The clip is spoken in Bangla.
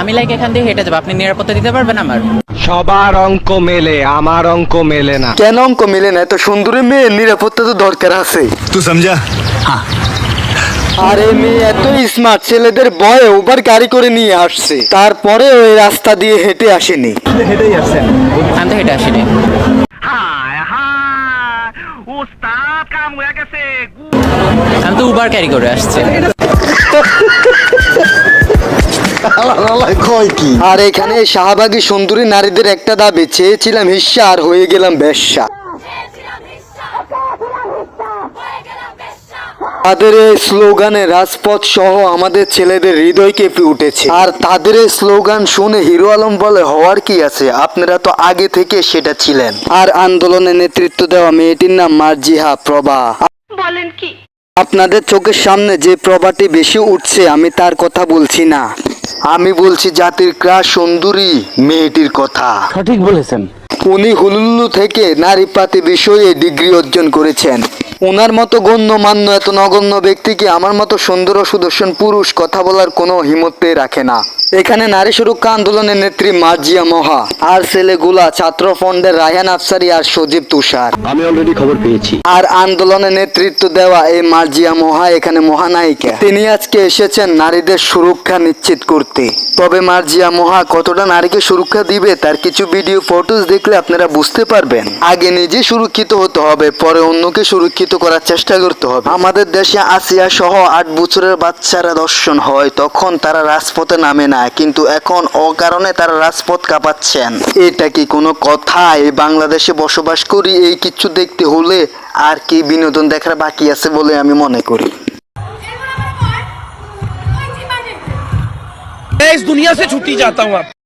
আমি লাইক এখান দিয়ে হেঁটে যাব। আপনি নিরাপত্তা দিতে পারবেন আমার? সবার অঙ্ক মেলে আমার অঙ্ক মেলে না। কেন অঙ্ক মেলে না? এত সুন্দরী মেয়ে নিরাপত্তা তো দরকার আছে। তুই সমঝা হ্যাঁ। আরে মেয়ে এত স্মার্ট ছেলেদের ওবার গাড়ি করে নিয়ে আসছে। তারপরে ওই রাস্তা দিয়ে হেঁটে আসেনি। হেঁটেই আসছেন? আমি তো হেঁটে আসিনি। আমি তো উবার ক্যারি করে আসছে। আর এখানে শাহবাগী সুন্দরী নারীদের একটা দাবি চেয়েছিলাম হিস্সা আর হয়ে গেলাম বেশ্যা। তাদের এই স্লোগানে রাজপথ সহ আমাদের ছেলেদের হৃদয় কেঁপে উঠেছে। আর তাদের এই স্লোগান শুনে হিরো আলম বলে হওয়ার কি আছে? আপনারা তো আগে থেকে সেটা ছিলেন। আর আন্দোলনে নেতৃত্ব দেওয়া মেয়েটির নাম মার্জিহা প্রভা। বলেন কি? আপনাদের চোখের সামনে যে প্রভাটি বেশি উঠছে আমি তার কথা বলছি না। আমি বলছি জাতির ক্রাশ সুন্দরী মেয়েটির কথা। সঠিক বলেছেন। উনি হুলুল্লু থেকে নারীপাতি বিষয়ে ডিগ্রি অর্জন করেছেন। ওনার মতো গণ্যমান্য এত নগণ্য ব্যক্তিকে আমার মতো সুন্দর ও সুদর্শন পুরুষ কথা বলার কোনো হিমতে রাখে না। এখানে নারী সুরক্ষা আন্দোলনের নেত্রী মার্জিয়া মহা আর ছেলেগুলা ছাত্র ফন্ডের রায়হান আফসারি আর সজীব তুষার। আমি অলরেডি খবর পেয়েছি। আর আন্দোলনে নেতৃত্ব দেওয়া এই মার্জিয়া মহা এখানে মহানায়িকা। তিনি আজকে এসেছেন নারীদের সুরক্ষা নিশ্চিত করতে। তবে মার্জিয়া মহা কতটা নারীকে সুরক্ষা দিবে তার কিছু ভিডিও ফটোস দেখলে আপনারা বুঝতে পারবেন। আগে নিজে সুরক্ষিত হতে হবে পরে অন্যকে সুরক্ষিত করার চেষ্টা করতে হবে। আমাদের দেশে আসিয়া সহ আট বছরের বাচ্চারা দর্শন হয় তখন তারা রাজপথে নামে না। কিন্তু এখন অকারণে তারা রাজপথ কাঁপাচ্ছেন এটা কি কোনো কথা এই বাংলাদেশে বসবাস করি এই কিছু দেখতে হলে আর কি বিনোদন দেখার বাকি আছে বলে আমি মনে করি मैं इस दुनिया से छुट्टी चाहता हूँ आप